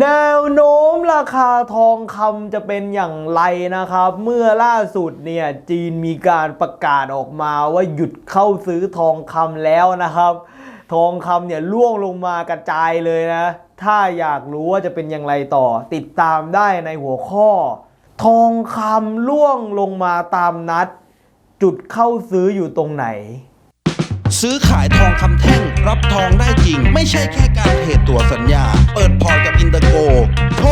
แนวโน้มราคาทองคำจะเป็นอย่างไรนะครับ เมื่อล่าสุดเนี่ยจีนมีการประกาศออกมาว่าหยุดเข้าซื้อทองคำแล้วนะครับ ทองคำเนี่ยล่วงลงมากระจายเลยนะ ถ้าอยากรู้ว่าจะเป็นอย่างไรต่อ ติดตามได้ในหัวข้อ ทองคำล่วงลงมาตามนัด จุดเข้าซื้ออยู่ตรงไหน ซื้อขายทองคำแท่งรับทองได้จริง ไม่ใช่แค่ารเทรดตัวสัญญา เปิดพอร์ตกับอินเตอร์โกโทร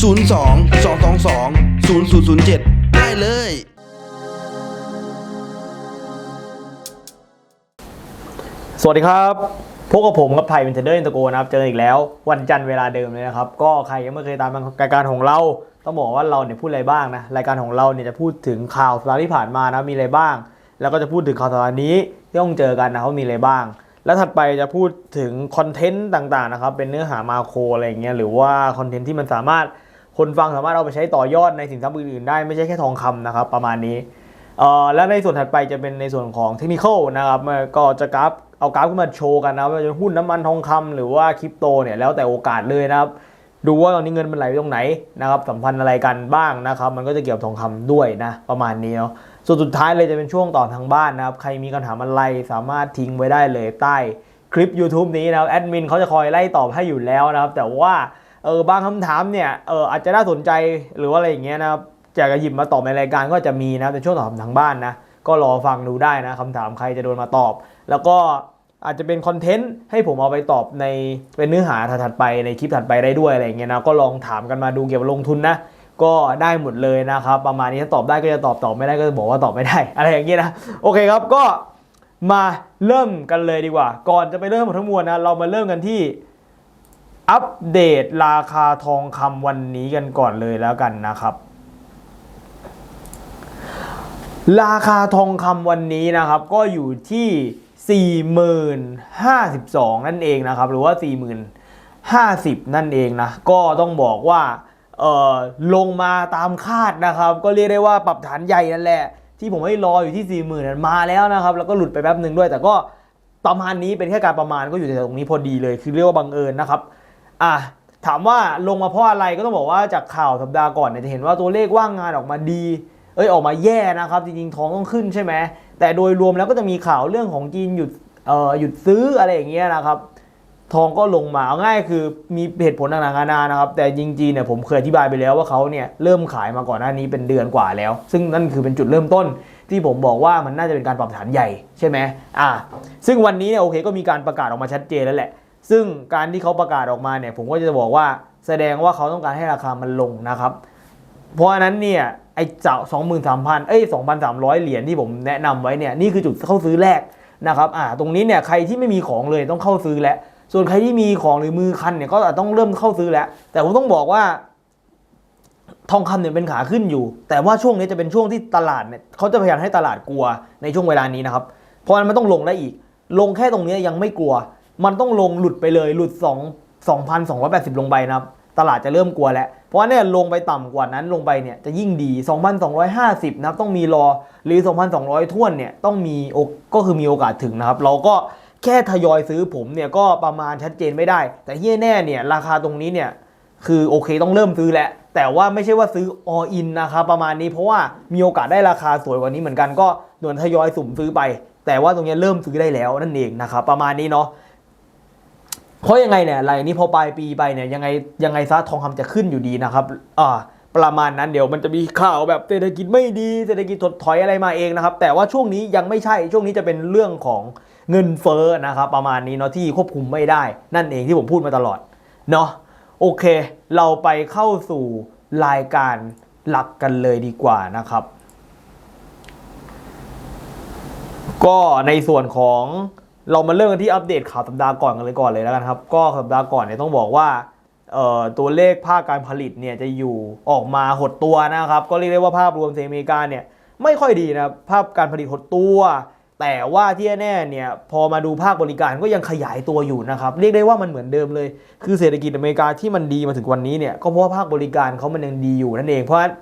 02 222 0007 ได้เลย สวัสดีครับพบกับผมกับไผ่เป็นเทรดเดอร์อินเตอร์โกนะครับ เจออีกแล้ว วันจันทร์เวลาเดิมเลยนะครับ ก็ใครยังไม่เคยตามรายการของเรา ต้องบอกว่าเราเนี่ยพูดอะไรบ้างนะ รายการของเราเนี่ยจะพูดถึงข่าวสัปดาห์ที่ผ่านมานะ มีอะไรบ้าง แล้วก็จะพูดถึงข่าวสัปดาห์นี้ที่ต้องเจอกันนะว่ามีอะไรบ้าง แล้วถัดไปจะพูดถึงคอนเทนต์ต่างๆนะครับ เป็นเนื้อหามาโครอะไรเงี้ยหรือว่าคอนเทนต์ที่มันสามารถคนฟังสามารถเอาไปใช้ต่อยอดในสินทรัพย์อื่นๆได้ไม่ใช่แค่ทองคำนะครับ ประมาณนี้เอ่อและในส่วนถัดไปจะเป็นในส่วนของเทคนิคนะครับก็จะกราฟเอากราฟขึ้นมาโชว์กันนะว่าจะหุ้นน้ำมันทองคำหรือว่าคริปโตเนี่ยแล้วแต่โอกาสเลยนะครับดูว่าตอนนี้เงินมันไหลไปตรงไหนนะครับสัมพันธ์อะไรกันบ้างนะครับ มันก็จะเกี่ยวกับทองคำด้วยนะประมาณนี้เนาะ ส่วนสุดท้ายเลยจะเป็นช่วงต่อทางบ้านนะครับ ใครมีคำถามอะไรสามารถทิ้งไว้ได้เลยใต้คลิป YouTube นี้นะครับแอดมินเขาจะคอยไล่ตอบให้อยู่แล้วนะครับ แต่ว่าเออบางคำถามเนี่ยเอออาจจะน่าสนใจหรือว่าอะไรอย่างเงี้ยนะครับอยากจะหยิบมาตอบในรายการก็จะมีนะในช่วงตอบทางบ้านนะก็รอฟังดูได้นะคำถามใครจะโดนมาตอบ แล้วก็อาจจะเป็นคอนเทนต์ให้ผมเอาไปตอบในเป็นเนื้อหาถัดไปในคลิปถัดไปได้ด้วยอะไรอย่างเงี้ยนะก็ลองถามกันมาดูเกี่ยวกับลงทุนนะ ก็ได้หมดเลยนะครับ ประมาณนี้ถ้าตอบได้ก็จะตอบตอบไม่ได้ก็จะบอกว่าตอบไม่ได้ อะไรอย่างเงี้ยนะโอเคครับก็มาเริ่มกันเลยดีกว่า ก่อนจะไปเริ่มหมดทั้งมวลนะเรามาเริ่มกันที่อัปเดตราคาทองคำวันนี้กันก่อนเลยแล้วกันนะครับ ราคาทองคำวันนี้นะครับ ก็อยู่ที่ 40,052 นั่นเองนะครับ หรือว่า 40,050 นั่นเองนะ ก็ต้องบอกว่า ลงมาตามคาดนะครับ ก็เรียกได้ว่าปรับฐานใหญ่นั่นแหละ ที่ผมให้รออยู่ที่ 40,000นั้นมาแล้วนะครับ แล้วก็หลุดไปแป๊บหนึ่งด้วย แต่ก็ประมาณนี้เป็นแค่การประมาณก็อยู่ในตรงนี้พอดีเลย คือเรียกว่าบังเอิญนะครับอะถามว่าลงมาเพราะอะไรก็ต้องบอกว่าจากข่าวสัปดาห์ก่อนเนี่ยจะเห็นว่าตัวเลขว่างงานออกมาดี เอ้ยออกมาแย่นะครับ จริงๆทองต้องขึ้นใช่ไหมแต่โดยรวมแล้วก็จะมีข่าวเรื่องของจีนหยุดเอ่อหยุดซื้ออะไรอย่างเงี้ยนะครับ ทองก็ลงมาเอาง่ายคือมีเหตุผลต่างๆนานานะครับ แต่จริงๆเนี่ยผมเคยอธิบายไปแล้วว่าเขาเนี่ยเริ่มขายมาก่อนหน้านี้เป็นเดือนกว่าแล้ว ซึ่งนั่นคือเป็นจุดเริ่มต้น ที่ผมบอกว่ามันน่าจะเป็นการปรับฐานใหญ่ใช่ไหมอ่า ซึ่งวันนี้เนี่ยโอเคก็มีการประกาศออกมาชัดเจนแล้วแหละ ซึ่งการที่เขาประกาศออกมาเนี่ยผมก็จะบอกว่าแสดงว่าเขาต้องการให้ราคามันลงนะครับ เพราะฉะนั้นเนี่ยไอ้เจ้าสองหมื่นสามพันเอ้ยสองพันสามร้อยเหรียญที่ผมแนะนำไว้เนี่ยนี่คือจุดเข้าซื้อแรกนะครับอ่าตรงนี้เนี่ยใครที่ไม่มีของเลยต้องเข้าซื้อแล้ว ส่วนใครที่มีของหรือมือคันเนี่ยก็อาจต้องเริ่มเข้าซื้อแล้ว แต่ผมต้องบอกว่า ทองคำเนี่ยเป็นขาขึ้นอยู่ แต่ว่าช่วงนี้จะเป็นช่วงที่ตลาดเนี่ยเขาจะพยายามให้ตลาดกลัวในช่วงเวลานี้นะครับ เพราะมันมันต้องลงได้อีก ลงแค่ตรงนี้ยังไม่กลัว มันต้องลงหลุดไปเลยหลุด 2 2,280 ลงไปนะครับตลาดจะเริ่มกลัวแล้ว เพราะว่าเนี่ยลงไปต่ำกว่านั้นลงไปเนี่ยจะยิ่งดี 2,250 นะครับต้องมีรอหรือ 2,200 ท่วนเนี่ยต้องมีโอก็คือมีโอกาสถึงนะครับ เราก็ แค่ทยอยซื้อผมเนี่ยก็ประมาณชัดเจนไม่ได้ แต่ที่แน่ๆเนี่ยราคาตรงนี้เนี่ยคือโอเคต้องเริ่มซื้อแหละแต่ว่าไม่ใช่ว่าซื้อ all in นะครับประมาณนี้เพราะว่ามีโอกาสได้ราคาสวยกว่านี้เหมือนกันก็หน่วนทยอยสุ่มซื้อไป แต่ว่าตรงนี้เริ่มซื้อได้แล้วนั่นเองนะครับประมาณนี้เนาะเพราะยังไงเนี่ยอะไรนี้พอปลายปีไปเนี่ยยังไงยังไงซะทองคำจะขึ้นอยู่ดีนะครับอ่าประมาณนั้นเดี๋ยวมันจะมีข่าวแบบเศรษฐกิจไม่ดีเศรษฐกิจถดถอยอะไรมาเองนะครับแต่ว่าช่วงนี้ยังไม่ใช่ช่วงนี้จะเป็นเรื่องของ เงินเฟ้อนะครับประมาณนี้เนาะที่ควบคุมไม่ได้ นั่นเองที่ผมพูดมาตลอดเนาะโอเค เราไปเข้าสู่รายการหลักกันเลยดีกว่านะครับ ก็ในส่วนของเรามาเริ่มกันที่อัปเดตข่าวสัปดาห์ก่อนกันเลยก่อนเลยแล้วกันครับ ก็สัปดาห์ก่อนเนี่ยต้องบอกว่าเอ่อตัวเลขภาคการผลิตเนี่ยจะอยู่ออกมาหดตัวนะครับ ก็เรียกได้ว่าภาพรวมเซมิกาเนี่ยไม่ค่อยดีนะครับภาพการผลิตหดตัว แต่ว่าที่แน่เนี่ยพอมาดูภาคบริการก็ยังขยายตัวอยู่นะครับ เรียกได้ว่ามันเหมือนเดิมเลย คือเศรษฐกิจอเมริกาที่มันดีมาถึงวันนี้เนี่ยก็เพราะว่าภาคบริการเขามันยังดีอยู่นั่นเองเพราะฉะนั้น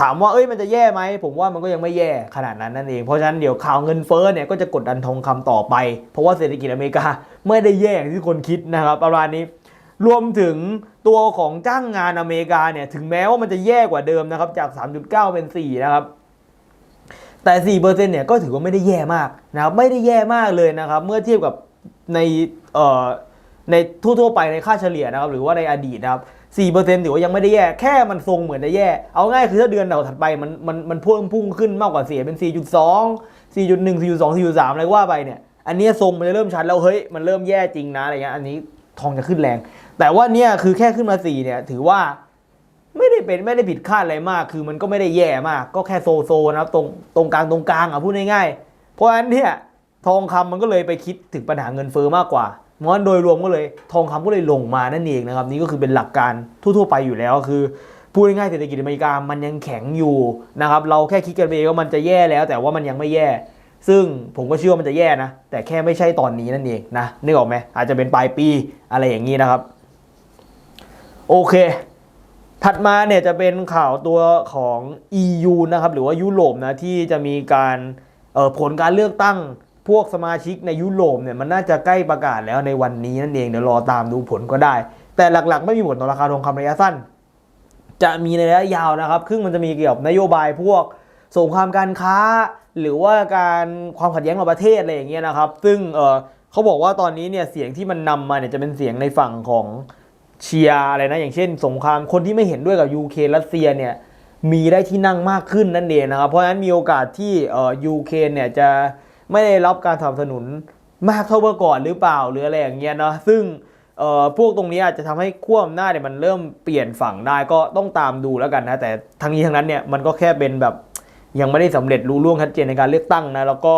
ถามว่าเอ้ยมันจะแย่ไหมผมว่ามันก็ยังไม่แย่ขนาดนั้นนั่นเองเพราะฉะนั้นเดี๋ยวข่าวเงินเฟ้อเนี่ยก็จะกดดันทองคำต่อไป เพราะว่าเศรษฐกิจอเมริกาไม่ได้แย่อย่างที่คนคิดนะครับประมาณนี้รวมถึงตัวของจ้างงานอเมริกาเนี่ยถึงแม้ว่ามันจะแย่กว่าเดิมนะครับจาก 3.9 เป็น 4 นะครับ แต่4%เนี่ยก็ถือว่าไม่ได้แย่มากนะครับไม่ได้แย่มากเลยนะครับเมื่อเทียบกับในเอ่อในทั่วๆไปในค่าเฉลี่ยนะครับหรือว่าในอดีตนะครับ4%ถือว่ายังไม่ได้แย่แค่มันทรงเหมือนจะแย่ เอาง่ายคือถ้าเดือนเดาถัดไปมันมันมันพิ่มพุ่งขึ้นมากกว่าเสียเป็น 4.2 4.1 4.2 4.3 อะไรก็ว่าไปเนี่ย อันนี้ทรงมันจะเริ่มชัดแล้วเฮ้ยมันเริ่มแย่จริงนะอะไรเงี้ยอันนี้ทองจะขึ้นแรง แต่ว่าเนี่ยคือแค่ขึ้นมา 4 เนี่ยถือว่า ไม่ได้เป็นไม่ได้ผิดคาดอะไรมาก คือมันก็ไม่ได้แย่มาก ก็แค่โซโซนะครับตรงตรงกลางตรงกลางอะพูดง่ายๆ เพราะฉะนั้นเนี่ยทองคำมันก็เลยไปคิดถึงปัญหาเงินเฟ้อมากกว่าเพราะฉะนั้นโดยรวมก็เลยทองคำก็เลยลงมานั่นเองนะครับ นี่ก็คือเป็นหลักการทั่วๆไปอยู่แล้วคือพูดง่ายๆเศรษฐกิจอเมริกามันยังแข็งอยู่นะครับเราแค่คิดกันเองว่ามันจะแย่แล้ว แต่ว่ามันยังไม่แย่ ซึ่งผมก็เชื่อว่ามันจะแย่นะ แต่แค่ไม่ใช่ตอนนี้นั่นเองนะนึกออกไหมอาจจะเป็นปลายปีอะไรอย่างนี้นะครับ โอเค ถัดมาเนี่ยจะเป็นข่าวตัวของ EU นะครับหรือว่ายุโรปนะที่จะมีการออผลการเลือกตั้งพวกสมาชิกในยุโรปเนี่ยมันน่าจะใกล้ประกาศแล้วในวันนี้นั่นเองเดี๋ยวรอตามดูผลก็ได้ แต่หลักๆ ไม่มีผลต่อราคาทองคำระยะสั้น จะมีในระยะยาวนะครับซึ่งมันจะมีเกี่ยวกับนโยบายพวกสงครามการค้า หรือว่าการความขัดแย้งระหว่างประเทศอะไรอย่างเงี้ยนะครับ ซึ่งเออเขาบอกว่าตอนนี้เนี่ยเสียงที่มันนำมาเนี่ยจะเป็นเสียงในฝั่งของ เชียร์อะไรนะ อย่างเช่น สงครามคนที่ไม่เห็นด้วยกับยูเครนรัสเซียเนี่ยมีได้ที่นั่งมากขึ้นนั่นเองนะครับ เพราะฉะนั้นมีโอกาสที่เอ่อยูเครนเนี่ยจะไม่ได้รับการสนับสนุนมากเท่าเมื่อก่อนหรือเปล่าหรืออะไรอย่างเงี้ยเนาะซึ่งเอ่อพวกตรงนี้อาจจะทำให้ขั้วอำนาจเนี่ยมันเริ่มเปลี่ยนฝั่งได้ก็ต้องตามดูแล้วกันนะแต่ทั้งนี้ทั้งนั้นเนี่ยมันก็แค่เป็นแบบยังไม่ได้สำเร็จรู้ล่วงชัดเจนในการเลือกตั้งนะแล้วก็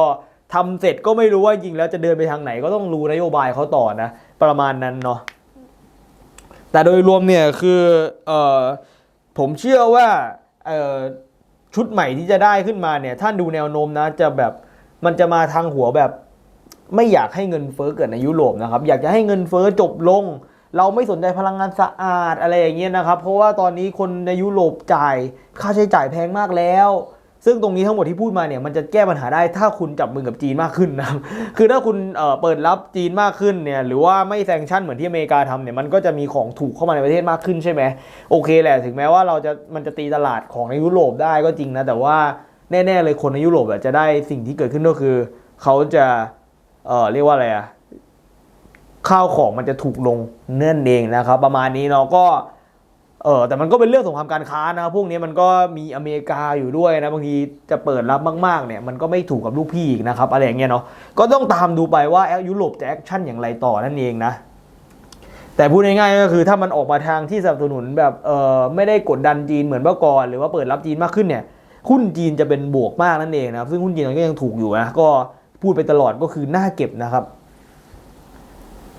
ทำเสร็จก็ไม่รู้ว่าจริงแล้วจะเดินไปทางไหนก็ต้องรู้นโยบายเขาต่อนะ ประมาณนั้นเนาะ แต่โดยรวมเนี่ยคือเออผมเชื่อว่าเออชุดใหม่ที่จะได้ขึ้นมาเนี่ยท่านดูแนวโน้มนะจะแบบมันจะมาทางหัวแบบ ไม่อยากให้เงินเฟ้อเกิดในยุโรปนะครับ อยากจะให้เงินเฟ้อจบลง เราไม่สนใจพลังงานสะอาดอะไรอย่างเงี้ยนะครับ เพราะว่าตอนนี้คนในยุโรปจ่ายค่าใช้จ่ายแพงมากแล้ว ซึ่งตรงนี้ทั้งหมดที่พูดมาเนี่ยมันจะแก้ปัญหาได้ถ้าคุณจับมือกับจีนมากขึ้นนะคือถ้าคุณเเปิดรับจีนมากขึ้นเนี่ยหรือว่าไม่แซงชั่นเหมือนที่อเมริกาทำเนี่ยมันก็จะมีของถูกเข้ามาในประเทศมากขึ้นใช่ไหมโอเคแหละถึงแม้ว่าเราจะมันจะตีตลาดของในยุโรปได้ก็จริงนะแต่ว่าแน่ๆเลยคนในยุโรปจะได้สิ่งที่เกิดขึ้นก็คือ เขาจะเออเรียกว่าอะไรอะข้าวของมันจะถูกลงเนื่อนเองนะครับ ประมาณนี้เนาะก็ เออแต่มันก็เป็นเรื่องสงครามการค้านะพวกนี้มันก็มีอเมริกาอยู่ด้วยนะบางทีจะเปิดรับมากๆเนี่ยมันก็ไม่ถูกกับลูกพี่อีกนะครับอะไรอย่างเงี้ยเนาะก็ต้องตามดูไปว่าแอลยุโรปจะแอคชั่นอย่างไรต่อนั่นเองนะแต่พูดง่ายๆก็คือถ้ามันออกมาทางที่สนับสนุนแบบเออไม่ได้กดดันจีนเหมือนเมื่อก่อน หรือว่าเปิดรับจีนมากขึ้นเนี่ยหุ้นจีนจะเป็นบวกมากนั่นเองนะครับซึ่งหุ้นจีนมันก็ยังถูกอยู่นะก็พูดไปตลอดก็คือน่าเก็บนะครับ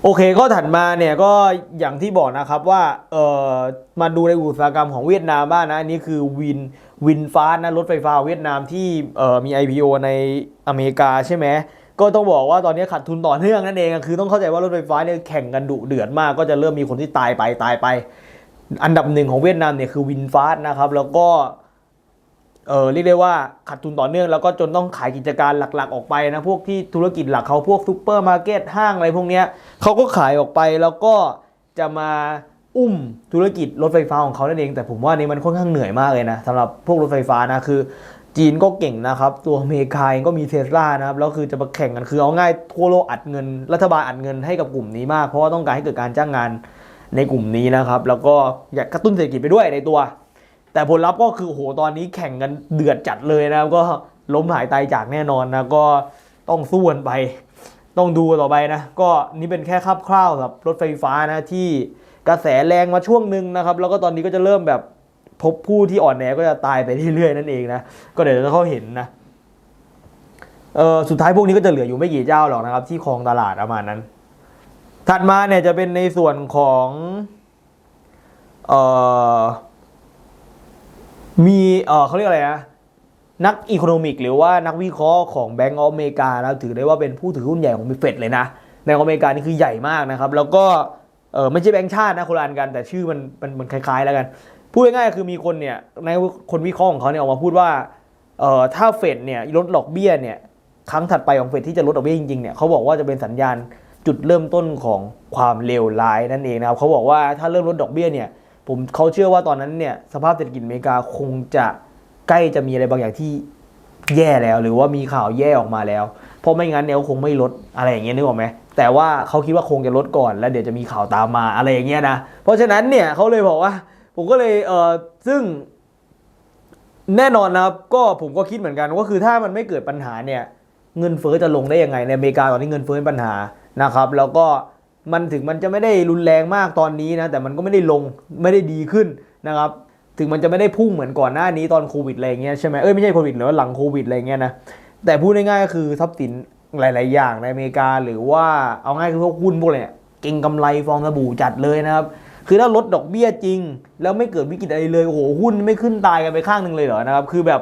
โอเคก็ถัดมาเนี่ยก็อย่างที่บอกนะครับว่าเออมาดูในอุตสาหกรรมของเวียดนามบ้างนะอันนี้คือวินวินฟ้านะรถไฟฟ้าเวียดนามที่เออมี IPO ในอเมริกาใช่ไหมก็ต้องบอกว่าตอนนี้ขาดทุนต่อเนื่องนั่นเองคือต้องเข้าใจว่ารถไฟฟ้าเนี่ยแข่งกันดุเดือดมาก ก็จะเริ่มมีคนที่ตายไปตายไป อันดับหนึ่งของเวียดนามเนี่ยคือวินฟ้านะครับแล้วก็ เออเรียกได้ว่าขาดทุนต่อเนื่องแล้วก็จนต้องขายกิจการหลักๆ ออกไปนะพวกที่ธุรกิจหลักเขาพวกซูเปอร์มาร์เก็ตห้างอะไรพวกเนี้ยเขาก็ขายออกไปแล้วก็จะมาอุ้มธุรกิจรถไฟฟ้าของเขานั่นเอง แต่ผมว่านี่มันค่อนข้างเหนื่อยมากเลยนะสำหรับพวกรถไฟฟ้านะคือ จีนก็เก่งนะครับ ตัวอเมริกาเองก็มีเทสลานะครับแล้วคือจะมาแข่งกันคือเอาง่ายทั่วโลกอัดเงิน รัฐบาลอัดเงินให้กับกลุ่มนี้มาก เพราะว่าต้องการให้เกิดการจ้างงานในกลุ่มนี้นะครับ แล้วก็อยากกระตุ้นเศรษฐกิจไปด้วยในตัว แต่ผลลัพธ์ก็คือโหตอนนี้แข่งกันเดือดจัดเลยนะครับก็ล้มหายตายจากแน่นอนนะก็ต้องสู้กันไป ต้องดูต่อไปนะ ก็นี่เป็นแค่คร่าวๆสำหรับรถไฟฟ้านะที่กระแสแรงมาช่วงหนึ่งนะครับ แล้วก็ตอนนี้ก็จะเริ่มแบบพบผู้ที่อ่อนแอก็จะตายไปเรื่อยๆนั่นเองนะก็เดี๋ยวจะเข้าเห็นนะเออสุดท้ายพวกนี้ก็จะเหลืออยู่ไม่กี่เจ้าหรอกนะครับ ที่ครองตลาดประมาณนั้น ถัดมาเนี่ยจะเป็นในส่วนของเอ่อ มีเออเขาเรียกอะไรนะนักอีโคโนมิกหรือว่านักวิเคราะห์ของแบงก์อเมริกานะถือได้ว่าเป็นผู้ถือหุ้นใหญ่ของเฟดเลยนะแบงก์อเมริกานี่คือใหญ่มากนะครับ แล้วก็เออไม่ใช่แบงก์ชาตินะคนละอันกันแต่ชื่อมันมันมันคล้าย ๆ แล้วกัน พูดง่ายๆคือมีคนเนี่ยในคนวิเคราะห์ของเขาเนี่ยออกมาพูดว่าเออถ้าเฟดเนี่ยลดดอกเบี้ยเนี่ยครั้งถัดไปของเฟดที่จะลดดอกเบี้ยจริงๆเนี่ยเขาบอกว่าจะเป็นสัญญาณจุดเริ่มต้นของความเลวร้ายนั่นเองนะครับเขาบอกว่าถ้าเริ่มลดดอกเบี้ยเนี่ย ผมเขาเชื่อว่าตอนนั้นเนี่ยสภาพเศรษฐกิจอเมริกาคงจะใกล้จะมีอะไรบางอย่างที่แย่แล้ว หรือว่ามีข่าวแย่ออกมาแล้ว เพราะไม่งั้นเนี่ยคงไม่ลดอะไรอย่างเงี้ยนึกออกไหมแต่ว่าเขาคิดว่าคงจะลดก่อน แล้วเดี๋ยวจะมีข่าวตามมาอะไรอย่างเงี้ยนะเพราะฉะนั้นเนี่ยเขาเลยบอกว่า ผมก็เลยเออซึ่งแน่นอนนะครับก็ผมก็คิดเหมือนกันก็คือถ้ามันไม่เกิดปัญหาเนี่ยเงินเฟ้อจะลงได้ยังไงในอเมริกาตอนนี้เงินเฟ้อเป็นปัญหานะครับ แล้วก็ มันถึงมันจะไม่ได้รุนแรงมากตอนนี้นะแต่มันก็ไม่ได้ลงไม่ได้ดีขึ้นนะครับถึงมันจะไม่ได้พุ่งเหมือนก่อนหน้านี้ตอนโควิดอะไรเงี้ยใช่ไหมเอ้ยไม่ใช่โควิดหรือว่าหลังโควิดอะไรเงี้ยนะแต่พูดง่ายๆก็คือทรัพย์สินหลาย ๆ อย่างในอเมริกาหรือว่าเอาง่ายคือพวกหุ้นพวกอะไรเนี่ยเก่งกำไรฟองสบู่จัดเลยนะครับคือถ้าลดดอกเบี้ยจริง แล้วไม่เกิดวิกฤตอะไรเลยโอ้โหหุ้นไม่ขึ้นตายกันไปข้างหนึ่งเลยเหรอนะครับคือแบบ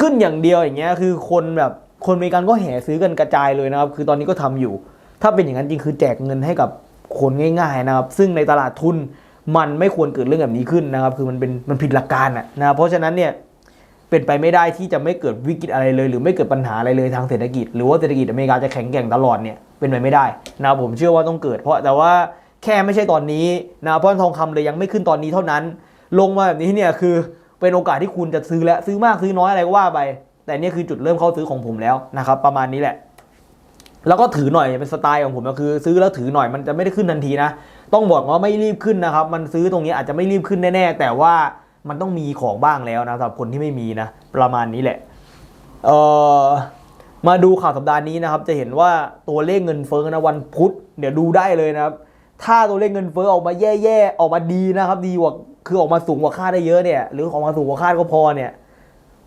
ขึ้นอย่างเดียวอย่างเงี้ยคือคนแบบคนอเมริกันก็แห่ซื้อกันกระจายเลยนะครับคือตอนนี้ก็ทำอยู่ ถ้าเป็นอย่างนั้นจริงคือแจกเงินให้กับคนง่าย ๆนะครับ ซึ่งในตลาดทุนมันไม่ควรเกิดเรื่องแบบนี้ขึ้นนะครับ คือมันเป็นมันผิดหลักการอะนะเพราะฉะนั้นเนี่ยเป็นไปไม่ได้ที่จะไม่เกิดวิกฤตอะไรเลย หรือไม่เกิดปัญหาอะไรเลยทางเศรษฐกิจ หรือว่าเศรษฐกิจอเมริกาจะแข็งแกร่งตลอดเนี่ยเป็นไปไม่ได้นะผมเชื่อว่าต้องเกิด เพราะแต่ว่าแค่ไม่ใช่ตอนนี้นะเพราะทองคำเลยยังไม่ขึ้นตอนนี้เท่านั้น ลงมาแบบนี้เนี่ยคือเป็นโอกาสที่คุณจะซื้อแล้วซื้อมากซื้อน้อยอะไรก็ว่าไป แต่เนี่ยคือจุดเริ่มเข้าซื้อของผมแล้วนะครับประมาณนี้แหละ แล้วก็ถือหน่อยเป็นสไตล์ของผมก็คือ ซื้อแล้วถือหน่อยมันจะไม่ได้ขึ้นทันทีนะ ต้องบอกว่าไม่รีบขึ้นนะครับ มันซื้อตรงนี้อาจจะไม่รีบขึ้นแน่ๆแต่ว่ามันต้องมีของบ้างแล้วนะสำหรับคนที่ไม่มีนะ ประมาณนี้แหละเอ่อมาดูข่าวสัปดาห์นี้นะครับ จะเห็นว่าตัวเลขเงินเฟ้อนะวันพุธเดี๋ยวดูได้เลยนะครับ ถ้าตัวเลขเงินเฟ้อออกมาแย่ๆออกมาดีนะครับ ดีกว่าคือออกมาสูงกว่าคาดได้เยอะเนี่ย หรือออกมาสูงกว่าคาดก็พอเนี่ย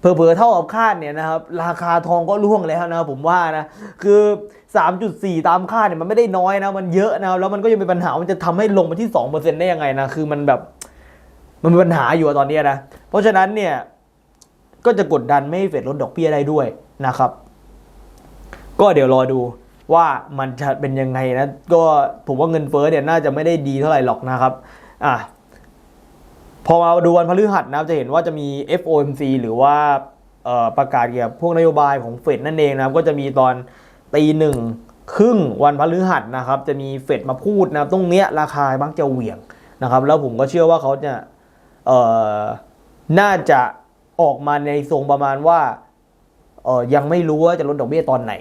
เผลอๆเท่ากับคาดเนี่ยนะครับราคาทองก็ร่วงแล้วนะครับผมว่านะคือ 3.4 ตามคาดเนี่ยมันไม่ได้น้อยนะ มันเยอะนะแล้วมันก็ยังเป็นปัญหามันจะทำให้ลงมาที่ 2%ได้ยังไงนะคือมันแบบมันมีปัญหาอยู่ตอนนี้นะเพราะฉะนั้นเนี่ยก็จะกดดันไม่เฟดลดดอกเบี้ยได้ด้วยนะครับ ก็เดี๋ยวรอดูว่ามันจะเป็นยังไงนะก็ผมว่าเงินเฟ้อเนี่ยน่าจะไม่ได้ดีเท่าไหร่หรอกนะครับ อะ พอมาดูวันพฤหัสนะครับจะเห็นว่าจะมี FOMC หรือว่าประกาศเกี่ยวกับพวกนโยบายของเฟดนั่นเองนะครับก็จะมีตอนตีหนึ่งครึ่งวันพฤหัสนะครับ จะมีเฟดมาพูดนะครับตรงเนี้ยราคามักจะเหวี่ยงนะครับ แล้วผมก็เชื่อว่าเขาจะเอ่อน่าจะออกมาในทรงประมาณว่าเออยังไม่รู้ว่าจะลดดอกเบี้ยตอนไหน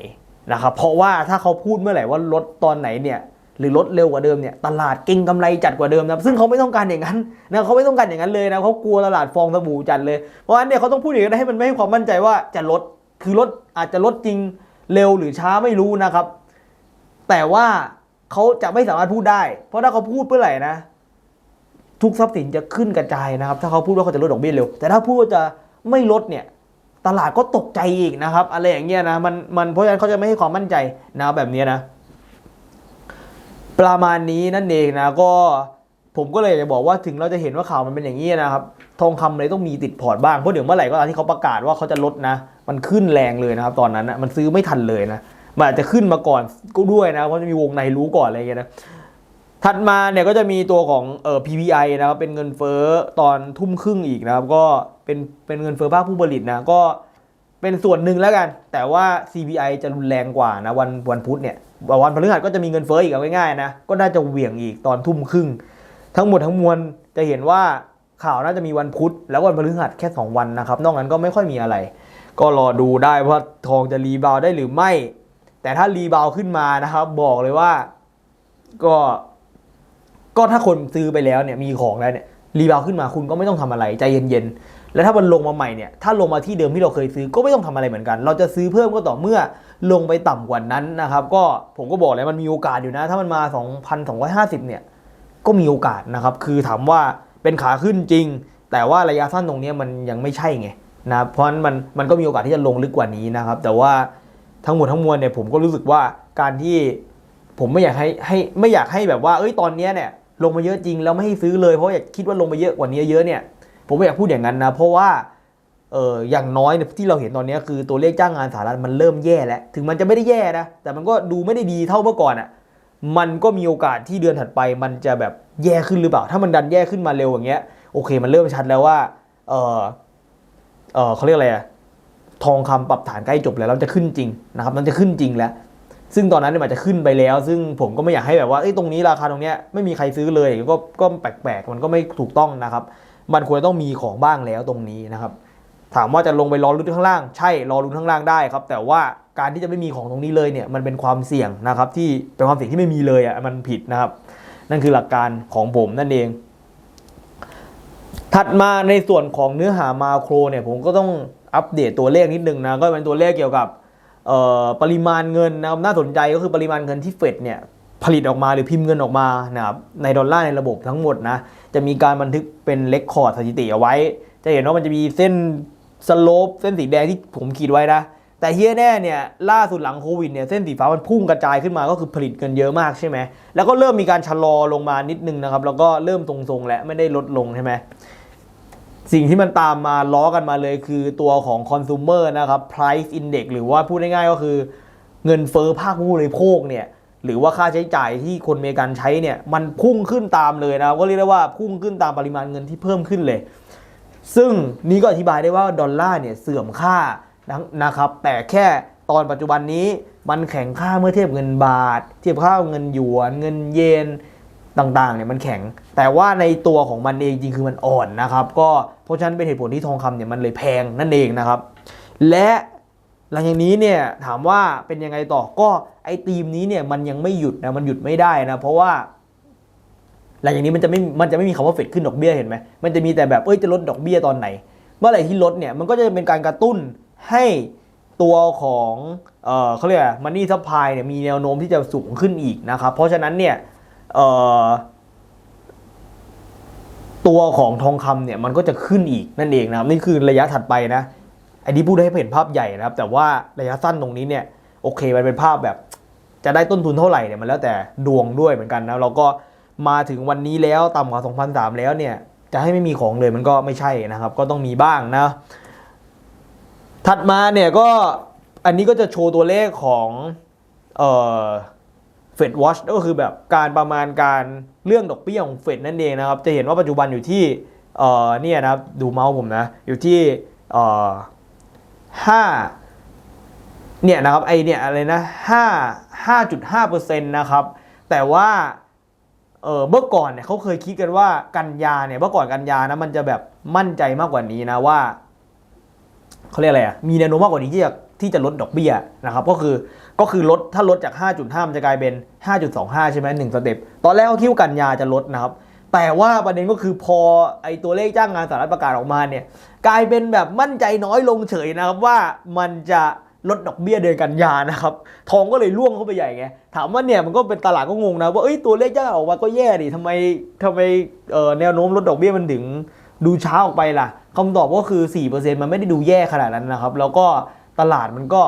นะครับ เพราะว่าถ้าเขาพูดเมื่อไหร่ว่าลดตอนไหนเนี่ย หรือลดเร็วกว่าเดิมเนี่ยตลาดเก่งกำไรจัดกว่าเดิมนะครับซึ่งเขาไม่ต้องการอย่างนั้นนะเขาไม่ต้องการอย่างนั้นเลยนะเขากลัวตลาดฟองสบู่จัดเลยเพราะฉะนั้นเนี่ยเขาต้องพูดอย่างนั้ให้มันไม่ให้ความมั่นใจว่าจะลดคือลดอาจจะลดจริงเร็วหรือช้าไม่รู้นะครับ แต่ว่าเขาจะไม่สามารถพูดได้ เพราะถ้าเขาพูดเมื่อไหร่นะ ทุกทรัพย์สินจะขึ้นกระจายนะครับ ถ้าเขาพูดว่าเขาจะลดดอกเบี้ยเร็ว แต่ถ้าพูดว่าจะไม่ลดเนี่ยตลาดก็ตกใจอีกนะครับ อะไรอย่างเงี้ยนะมันมันเพราะฉะนั้นเขาจะไม่ให้ความมั่นใจนะแบบนี้นะ ประมาณนี้นั่นเองนะก็ผมก็เลยจะบอกว่าถึงเราจะเห็นว่าข่าวมันเป็นอย่างนี้นะครับ ทองคำเลยต้องมีติดพอร์ตบ้างเพราะเดี๋ยวเมื่อไหร่ก็ตามที่เขาประกาศว่าเขาจะลดนะ มันขึ้นแรงเลยนะครับ ตอนนั้นนะมันซื้อไม่ทันเลยนะมันอาจจะขึ้นมาก่อนก็ด้วยนะเพราะจะมีวงในรู้ก่อนอะไรอย่างเงี้ยนะถัดมาเนี่ยก็จะมีตัวของเอ่อ PPI นะครับเป็นเงินเฟ้อตอนทุ่มครึ่งอีกนะครับ ก็เป็นเป็นเงินเฟ้อภาคผู้ผลิตนะก็เป็นส่วนหนึ่งแล้วกัน แต่ว่า CPI จะรุนแรงกว่านะวันวันพุธเนี่ย วันพฤหัสก็จะมีเงินเฟ้ออีกเอาง่ายๆนะ ก็น่าจะเหวี่ยงอีกตอนทุ่มครึ่ง ทั้งหมดทั้งมวลจะเห็นว่าข่าวน่าจะมีวันพุธ แล้ววันพฤหัสแค่ 2 วันนะครับ นอกนั้นก็ไม่ค่อยมีอะไร ก็รอดูได้ว่าทองจะรีบาวได้หรือไม่ แต่ถ้ารีบาวขึ้นมานะครับ บอกเลยว่าก็ก็ถ้าคนซื้อไปแล้วเนี่ยมีของแล้วเนี่ยรีบาวขึ้นมาคุณก็ไม่ต้องทำอะไรใจเย็นๆ แล้วถ้ามันลงมาใหม่เนี่ยถ้าลงมาที่เดิมที่เราเคยซื้อก็ไม่ต้องทำอะไรเหมือนกัน เราจะซื้อเพิ่มก็ต่อเมื่อ ลงไปต่ำกว่านั้นนะครับ ก็ผมก็บอกเลยมันมีโอกาสอยู่นะ ถ้ามันมา 2,250 เนี่ย ก็มีโอกาสนะครับ คือถามว่าเป็นขาขึ้นจริง แต่ว่าระยะสั้นตรงนี้มันยังไม่ใช่ไงนะเพราะฉะนั้นมันมันก็มีโอกาสที่จะลงลึกกว่านี้นะครับ แต่ว่าทั้งหมดทั้งมวลเนี่ยผมก็รู้สึกว่าการที่ผมไม่อยากให้ให้ไม่อยากให้แบบว่า เอ้ยตอนนี้เนี่ยลงมาเยอะจริงแล้วไม่ให้ซื้อเลยเพราะอยากคิดว่าลงมาเยอะกว่านี้เยอะเนี่ย ผมไม่อยากพูดอย่างนั้นนะเพราะว่า เอออย่างน้อยเนี่ยที่เราเห็นตอนนี้คือตัวเลขจ้างงานสหรัฐมันเริ่มแย่แล้ว ถึงมันจะไม่ได้แย่นะ แต่มันก็ดูไม่ได้ดีเท่าเมื่อก่อนอะ่ะมันก็มีโอกาสที่เดือนถัดไป มันจะแบบแย่ขึ้นหรือเปล่า ถ้ามันดันแย่ขึ้นมาเร็วอย่างเงี้ยโอเค มันเริ่มชัดแล้วว่า เออเออเขาเรียกอะไรอะทองคำปรับฐานใกล้จบแล้วเราจะขึ้นจริงนะครับมันจะขึ้นจริงแล้ว ซึ่งตอนนั้นเนี่ยมันจะขึ้นไปแล้ว ซึ่งผมก็ไม่อยากให้แบบว่าตรงนี้ราคาตรงเนี้ยไม่มีใครซื้อเลยก็ก็แปลกๆมันก็ไม่ถูกต้องนะครับ มันควรต้องมีของบ้างแล้วตรงนี้นะครับ ถามว่าจะลงไปรอลุ้นข้างล่าง ใช่รอลุ้นข้างล่างได้ครับ แต่ว่าการที่จะไม่มีของตรงนี้เลยเนี่ยมันเป็นความเสี่ยงนะครับ ที่เป็นความเสี่ยงที่ไม่มีเลยอะมันผิดนะครับ นั่นคือหลักการของผมนั่นเอง ถัดมาในส่วนของเนื้อหามาโครเนี่ยผมก็ต้องอัปเดตตัวเลขนิดนึงนะก็เป็นตัวเลขเกี่ยวกับปริมาณเงินนะครับน่าสนใจก็คือปริมาณเงินที่เฟดเนี่ยผลิตออกมาหรือพิมพ์เงินออกมานะครับในดอลลาร์ในระบบทั้งหมดนะจะมีการบันทึกเป็นเลคคอร์ดสถิติเอาไว้ จะเห็นว่ามันจะมีเส้น สโลปเส้นสีแดงที่ผมขีดไว้นะ แต่เฮียแน่เนี่ยล่าสุดหลังโควิดเนี่ยเส้นสีฟ้ามันพุ่งกระจายขึ้นมาก็คือผลิตเงินเยอะมากใช่ไหมแล้วก็เริ่มมีการชะลอลงมานิดนึงนะครับ แล้วก็เริ่มทรงๆแล้วไม่ได้ลดลงใช่ไหมสิ่งที่มันตามมาล้อกันมาเลยคือตัวของ consumer นะครับ price index หรือว่าพูดง่ายๆก็คือ เงินเฟ้อภาคผู้บริโภคเนี่ยหรือว่าค่าใช้จ่ายที่คนเมกันใช้เนี่ยมันพุ่งขึ้นตามเลยนะก็เรียกได้ว่าพุ่งขึ้นตามปริมาณเงินที่เพิ่มขึ้นเลย ซึ่งนี่ก็อธิบายได้ว่าดอลลาร์เนี่ยเสื่อมค่านะนะครับ แต่แค่ตอนปัจจุบันนี้มันแข็งค่าเมื่อเทียบเงินบาท เทียบค่าเงินหยวนเงินเยนต่างๆเนี่ยมันแข็ง แต่ว่าในตัวของมันเองจริงคือมันอ่อนนะครับ ก็เพราะฉะนั้นเป็นเหตุผลที่ทองคำเนี่ยมันเลยแพงนั่นเองนะครับ และหลังจากนี้เนี่ยถามว่าเป็นยังไงต่อก็ไอ้ธีมนี้เนี่ยมันยังไม่หยุดนะมันหยุดไม่ได้นะเพราะว่า หลังจากนี้มันจะไม่ มันจะไม่มีคำว่าเฟดขึ้นดอกเบี้ยเห็นไหมมันจะมีแต่แบบเอ้ยจะลดดอกเบี้ยตอนไหน เมื่อไหร่ที่ลดเนี่ยมันก็จะเป็นการกระตุ้นให้ตัวของเออเขาเรียกมันนี่ซัพพลายเนี่ยมีแนวโน้มที่จะสูงขึ้นอีกนะครับ เพราะฉะนั้นเนี่ยเออตัวของทองคำเนี่ยมันก็จะขึ้นอีกนั่นเองนะครับนี่คือระยะถัดไปนะไอ้ที่พูดให้เห็นภาพใหญ่นะครับ แต่ว่าระยะสั้นตรงนี้เนี่ยโอเคมันเป็นภาพแบบ จะได้ต้นทุนเท่าไหร่เนี่ยมันแล้วแต่ดวงด้วยเหมือนกันนะเราก็ มาถึงวันนี้แล้วต่ำกว่า2,003 แล้วเนี่ย จะให้ไม่มีของเลยมันก็ไม่ใช่นะครับ ก็ต้องมีบ้างนะ ถัดมาเนี่ยก็อันนี้ก็จะโชว์ตัวเลขของเอ่อเฟดวอชก็คือแบบการประมาณการเรื่องดอกเบี้ยของเฟดนั่นเองนะครับ จะเห็นว่าปัจจุบันอยู่ที่เอ่อเนี่ยนะครับดูเมาส์ผมนะ อยู่ที่เอ่อห้าเนี่ยนะครับไอเนี่ยอะไรนะห้าห้าจุดห้าเปอร์เซ็นต์นะครับ แต่ว่า เออเมื่อก่อนเนี่ยเขาเคยคิดกันว่ากันยาเนี่ยเมื่อก่อนกันยานะมันจะแบบมั่นใจมากกว่านี้นะว่าเขาเรียกอะไรอะมีแนวโน้มมากกว่านี้ที่จะที่จะลดดอกเบี้ยนะครับก็คือก็คือลดถ้าลดจาก 5.5 มันจะกลายเป็น 5.25 ใช่ไหมหนึ่งสเต็ปตอนแรกเขาคิดว่ากันยาจะลดนะครับ แต่ว่าประเด็นก็คือพอไอตัวเลขจ้างงานสหรัฐประกาศออกมาเนี่ยกลายเป็นแบบมั่นใจน้อยลงเฉยนะครับว่ามันจะ ลดดอกเบี้ยเดือนกันยานะครับ ทองก็เลยร่วงเข้าไปใหญ่ไง ถามว่าเนี่ยมันก็เป็นตลาดก็งงนะว่าเอ้ยตัวเลขจ้าออกมาก็แย่ดิทำไมทำไมเอ่อแนวโน้มลดดอกเบี้ยมันถึงดูช้าออกไปล่ะคำตอบก็คือ 4%มันไม่ได้ดูแย่ขนาดนั้นนะครับ แล้วก็ตลาดมันก็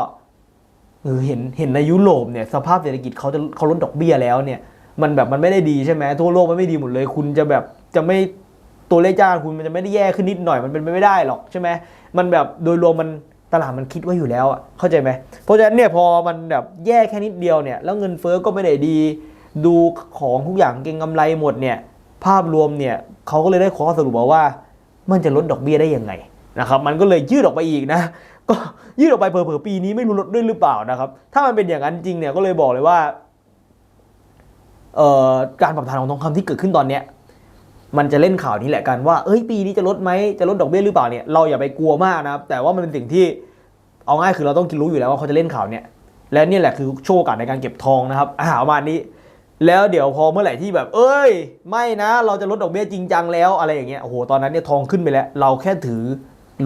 เออเห็นเห็นในยุโรปเนี่ยสภาพเศรษฐกิจเขาจะเขาลดดอกเบี้ยแล้วเนี่ย มันแบบมันไม่ได้ดีใช่ไหมทั่วโลกมันไม่ดีหมดเลย คุณจะแบบจะไม่ตัวเลขจ้างคุณมันจะไม่ได้แย่ขึ้นนิดหน่อยมันเป็นไปไม่ได้หรอกใช่ไหมมันแบบโดยรวมมัน ตลาดมันคิดไว้อยู่แล้วอะเข้าใจไหมเพราะฉะนั้นเนี่ยพอมันแบบแย่แค่นิดเดียวเนี่ยแล้วเงินเฟ้อก็ไม่ได้ดี ดูของทุกอย่างเก็งกำไรหมดเนี่ยภาพรวมเนี่ยเขาก็เลยได้ข้อสรุปมาว่า มันจะลดดอกเบี้ยได้ยังไงนะครับมันก็เลยยืดออกไปอีกนะ ก็ยืดออกไปเผลอๆปีนี้ไม่รู้ลดด้วยหรือเปล่านะครับ ถ้ามันเป็นอย่างนั้นจริงเนี่ยก็เลยบอกเลยว่าการปรับฐานของทองคำที่เกิดขึ้นตอนเนี้ย มันจะเล่นข่าวนี้แหละกันว่าเอ้ยปีนี้จะลดไหมจะลดดอกเบี้ยหรือเปล่าเนี่ยเราอย่าไปกลัวมากนะครับแต่ว่ามันเป็นสิ่งที่เอาง่ายคือเราต้องกินรู้อยู่แล้วว่าเขาจะเล่นข่าวเนี่ยและนี่แหละคือโชว์กาสในการเก็บทองนะครับอ่ารมาณนี้ แล้วเดี๋ยวพอเมื่อไหร่ที่แบบ เอ้ย ไม่นะ เราจะลดดอกเบี้ยจริงจังแล้วอะไรอย่างเงี้ยโอ้โหตอนนั้นเนี่ยทองขึ้นไปแล้ว เราแค่ถือ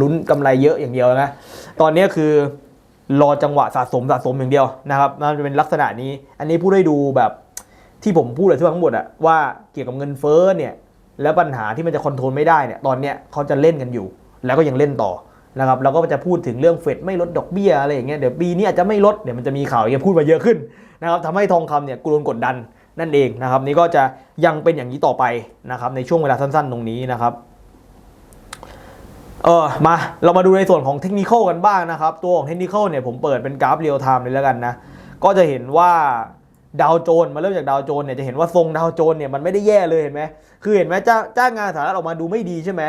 ลุ้นกำไรเยอะอย่างเดียวนะตอนนี้คือรอจังหวะสะสมสะสมอย่างเดียวนะครับมันจะเป็นลักษณะนี้ อันนี้พูดให้ดูแบบที่ผมพูดเลยทั้งหมดอะว่าเกี่ยวกับเงินเฟ้อเนี่ย แล้วปัญหาที่มันจะคอนโทรลไม่ได้เนี่ยตอนเนี้ยเขาจะเล่นกันอยู่ แล้วก็ยังเล่นต่อนะครับแล้วก็จะพูดถึงเรื่องเฟดไม่ลดดอกเบี้ยอะไรอย่างเงี้ยเดี๋ยวปีนี้อาจจะไม่ลดเดี๋ยวมันจะมีข่าวอย่าพูดมาเยอะขึ้นนะครับทำให้ทองคำเนี่ยกลัวกดดันนั่นเองนะครับ นี่ก็จะยังเป็นอย่างนี้ต่อไปนะครับในช่วงเวลาสั้น ๆ ตรงนี้นะครับเออมาเรามาดูในส่วนของเทคนิคกันบ้างนะครับ ตัวของเทคนิคเนี่ยผมเปิดเป็นกราฟเรียลไทม์เลยแล้วกันนะก็จะเห็นว่า ดาวโจนมาเริ่มจากดาวโจนเนี่ยจะเห็นว่าทรงดาวโจนเนี่ยมันไม่ได้แย่เลยเห็นไหมคือเห็นไหมจ้าจ้างงานสหรัฐออกมาดูไม่ดีใช่ไหม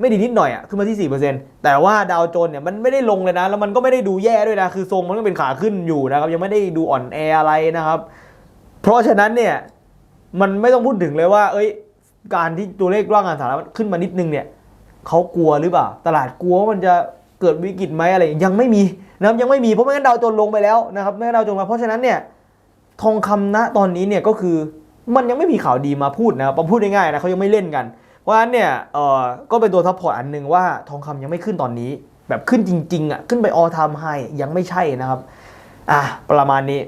ไม่ดีนิดหน่อยอะขึ้นมาที่ 4%แต่ว่าดาวโจนเนี่ยมันไม่ได้ลงเลยนะ แล้วมันก็ไม่ได้ดูแย่ด้วยนะ คือทรงมันก็เป็นขาขึ้นอยู่นะครับ ยังไม่ได้ดูอ่อนแออะไรนะครับ เพราะฉะนั้นเนี่ยมันไม่ต้องพูดถึงเลยว่า เอ้ย การที่ตัวเลขว่างงานสหรัฐขึ้นมานิดนึงเนี่ยเขากลัวหรือเปล่า ตลาดกลัวว่ามันจะเกิดวิกฤตไหมอะไรยังไม่มีนะครับยังไม่มีเพราะไม่งั้นดาวโจนลงไปแล้วนะครับไม่งั้นดาวโจนมาเพราะฉะนั้นเนี่ย ทองคำณตอนนี้เนี่ยก็คือมันยังไม่มีข่าวดีมาพูดนะครับมพูดง่ายๆนะเขายังไม่เล่นกันเพราะฉะนั้นเนี่ยเออก็เป็นตัวซัพพอร์ตอันหนึ่งว่าทองคำยังไม่ขึ้นตอนนี้ แบบขึ้นจริงๆอะขึ้นไปออทามไฮยังไม่ใช่นะครับอะประมาณนี้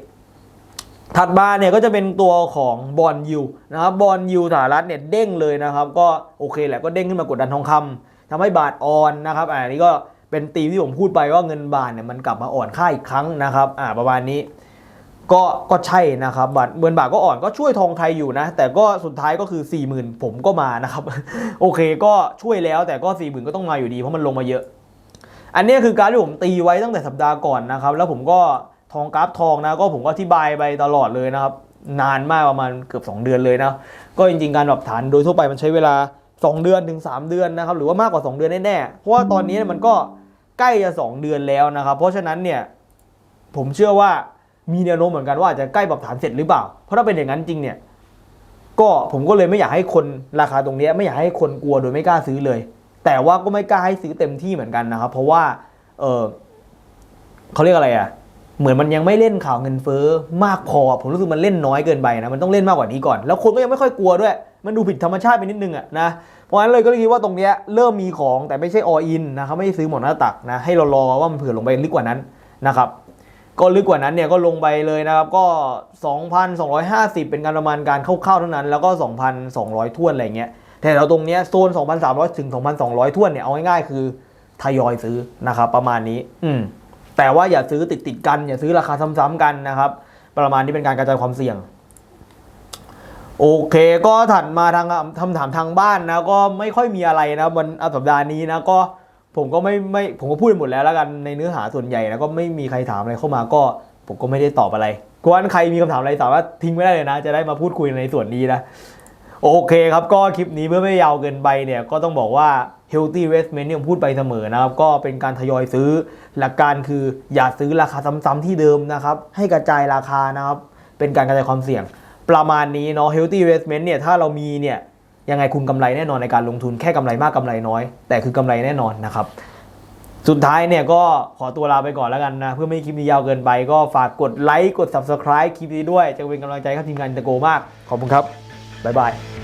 ถัดมาเนี่ยก็จะเป็นตัวของบอลยูนะครับบอลยูสหรัฐเนี่ยเด้งเลยนะครับ ก็โอเคแหละก็เด้งขึ้นมากดดันทองคำทำให้บาทอ่อนนะครับอ่านี่ก็เป็นตีมที่ผมพูดไปว่าเงินบาทเนี่ยมันกลับมาอ่อนค่าอีกครั้งนะครับอ่าประมาณนี้ ก็ก็ใช่นะครับบาทเงินบาทก็อ่อนก็ช่วยทองไทยอยู่นะ แต่ก็สุดท้ายก็คือ 4 0,000 ผมก็มานะครับ โอเคก็ช่วยแล้วแต่ก็ 4 0,000 ก็ต้องมาอยู่ดีเพราะมันลงมาเยอะ อันนี้คือการที่ผมตีไว้ตั้งแต่สัปดาห์ก่อนนะครับ แล้วผมก็ทองกราฟทองนะ ก็ผมก็อธิบายไปตลอดเลยนะครับ นานมากประมาณเกือบ 2 เดือนเลยนะ ก็จริงๆการปรับฐานโดยทั่วไปมันใช้เวลา 2 เดือนถึง 3 เดือนนะครับ หรือว่ามากกว่า 2 เดือนแน่ๆเพราะว่าตอนนี้มันก็ใกล้จะ 2 เดือนแล้วนะครับ เพราะฉะนั้นเนี่ยผมเชื่อว่า มีแนวโน้มเหมือนกันว่าจะใกล้ปรับฐานเสร็จหรือเปล่า เพราะถ้าเป็นอย่างนั้นจริงเนี่ยก็ผมก็เลยไม่อยากให้คนราคาตรงนี้ไม่อยากให้คนกลัวโดยไม่กล้าซื้อเลย แต่ว่าก็ไม่กล้าให้ซื้อเต็มที่เหมือนกันนะครับ เพราะว่าเออเขาเรียกอะไรอะเหมือนมันยังไม่เล่นข่าวเงินเฟ้อมากพอ ผมรู้สึกมันเล่นน้อยเกินไปนะมันต้องเล่นมากกว่านี้ก่อน แล้วคนก็ยังไม่ค่อยกลัวด้วย มันดูผิดธรรมชาติไปนิดนึงอะนะเพราะฉะนั้นเลยก็เลยคิดว่าตรงเนี้ยเริ่มมีของแต่ไม่ใช่ออินนะครับไม่ได้ซื้อหมดหน้าตักนะให้เรารอว่ามันเผื่อลงไปลึกกว่านั้นนะครับ ก็ลึกกว่านั้นเนี่ยก็ลงไปเลยนะครับ ก็ 2,250 เป็นการประมาณการคร่าวๆเท่านั้น แล้วก็ 2,200ท้วนอะไรเงี้ยแต่เราตรงเนี้ยโซน 2,300 ถึง 2,200ท้วนเนี่ยเอาง่ายๆคือทยอยซื้อนะครับประมาณนี้ อืมแต่ว่าอย่าซื้อติดติดๆกัน อย่าซื้อราคาซ้ำๆกันนะครับ ประมาณนี้เป็นการกระจายความเสี่ยง โอเค ก็ถัดมาทางคำถามทางบ้านนะก็ไม่ค่อยมีอะไรนะวันสัปดาห์นี้นะก็ ผมก็ไม่ไม่ผมก็พูดไปหมดแล้วแล้วกันในเนื้อหาส่วนใหญ่นะก็ไม่มีใครถามอะไรเข้ามาก็ ผมก็ไม่ได้ตอบอะไรกวนใครมีคำถามอะไรสามารถทิ้งไว้ได้เลยนะ จะได้มาพูดคุยในส่วนนี้นะโอเคครับก็คลิปนี้เพื่อไม่ยาวเกินไปเนี่ยก็ต้องบอกว่า healthy investment เนี่ผมพูดไปเสมอนะครับ ก็เป็นการทยอยซื้อหลักการคืออย่าซื้อราคาซ้ำๆที่เดิมนะครับ ให้กระจายราคานะครับ เป็นการกระจายความเสี่ยง ประมาณนี้เนาะ healthy investment เนี่ยถ้าเรามีเนี่ย ยังไงคุณกำไรแน่นอนในการลงทุนแค่กำไรมากกำไรน้อย แต่คือกำไรแน่นอนนะครับสุดท้ายเนี่ยก็ขอตัวลาไปก่อนแล้วกันนะ เพื่อไม่ให้คลิปนี้ยาวเกินไป ก็ฝากกดไลค์กด subscribe คลิปนี้ด้วย จะเป็นกำลังใจครับทีมงานตะโกมาก ขอบคุณครับ บ๊ายบาย